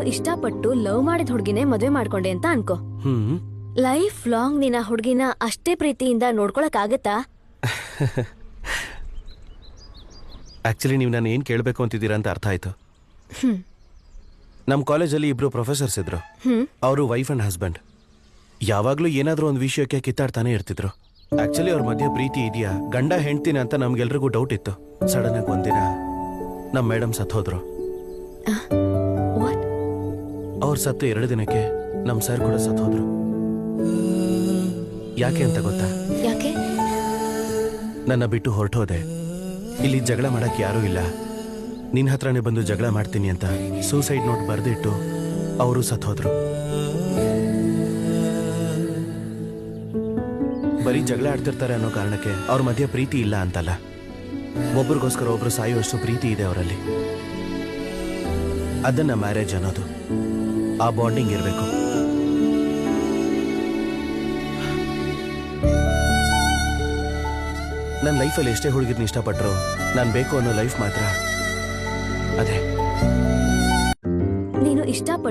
ನೀನು ಇಷ್ಟಪಟ್ಟು ಲವ್ ಮಾಡಿದ ಹುಡುಗಿನೇ ಮದುವೆ ಮಾಡ್ಕೊಂಡೆ ಅಂತ ಅನ್ಕೋ. ಹ್ಮ್. ಲೈಫ್ ಲಾಂಗ್ ನಿನ್ನ ಹುಡುಗಿನ ಅಷ್ಟೇ ಪ್ರೀತಿಯಿಂದ ನೋಡ್ಕೊಳಕ್ ಆಗತ್ತಾ? ಆಕ್ಚುಲಿ ನೀವು ನಾನು ಏನು ಕೇಳಬೇಕು ಅಂತಿದ್ದೀರಾ ಅಂತ ಅರ್ಥ ಆಯ್ತು. ನಮ್ಮ ಕಾಲೇಜಲ್ಲಿ ಇಬ್ರು ಪ್ರೊಫೆಸರ್ಸ್ ಇದ್ರು. ಹ್ಮ್. ಅವರು ವೈಫ್ ಅಂಡ್ ಹಸ್ಬೆಂಡ್ ಯಾವಾಗ್ಲೂ ಏನಾದ್ರೂ ಒಂದು ವಿಷಯಕ್ಕೆ ಕಿತ್ತಾಡ್ತಾನೆ ಇರ್ತಿದ್ರು. ಆಕ್ಚುಲಿ ಅವ್ರ ಮಧ್ಯೆ ಪ್ರೀತಿ ಇದೆಯಾ? ಗಂಡ ಹೆಂಡ್ತಿನ ಅಂತ ನಮ್ಗೆಲ್ರಿಗೂ ಡೌಟ್ ಇತ್ತು. ಸಡನ್ ಆಗಿ ಒಂದಿನ ನಮ್ಮ ಮೇಡಮ್ ಸತ್ತೋದ್ರು. ಅವ್ರು ಸತ್ತು ಎರಡು ದಿನಕ್ಕೆ ನಮ್ಮ ಸರ್ ಕೂಡ ಸತ್ತೋದ್ರು ಯಾಕೆ ಅಂತ ಗೊತ್ತಾ? ಯಾಕೆ? ನನ್ನ ಬಿಟ್ಟು ಹೊರಟೋದೆ. ಇಲ್ಲಿ ಜಗಳ ಮಾಡಕ್ ಯಾರೂ ಇಲ್ಲ. ನಿನ್ನ ಹತ್ರನೇ ಬಂದು ಜಗಳ ಮಾಡ್ತೀನಿ ಅಂತ ಸೂಸೈಡ್ ನೋಟ್ ಬರೆದಿಟ್ಟು ಅವರು ಸತ್ತೋದ್ರು ಬರೀ ಜಗಳ ಆಡ್ತಿರ್ತಾರೆ ಅನ್ನೋ ಕಾರಣಕ್ಕೆ ಅವ್ರ ಮಧ್ಯೆ ಪ್ರೀತಿ ಇಲ್ಲ ಅಂತಲ್ಲ. ಒಬ್ರಿಗೋಸ್ಕರ ಒಬ್ರು ಸಾಯುವಷ್ಟು ಪ್ರೀತಿ ಇದೆ ಅವರಲ್ಲಿ. ಅದನ್ನ ಮ್ಯಾರೇಜ್ ಅನ್ನೋದು. ಆ ಬಾಂಡಿಂಗ್ ಇರಬೇಕು. ನನ್ನ ಲೈಫಲ್ಲಿ ಎಷ್ಟೇ ಹುಡುಗಿರ್ನ ಇಷ್ಟಪಟ್ಟರು ನಾನು ಬೇಕು ಅನ್ನೋ ಲೈಫ್ ಮಾತ್ರ. ಅದೇ. ನೀನು ಇಷ್ಟಪಟ್ಟು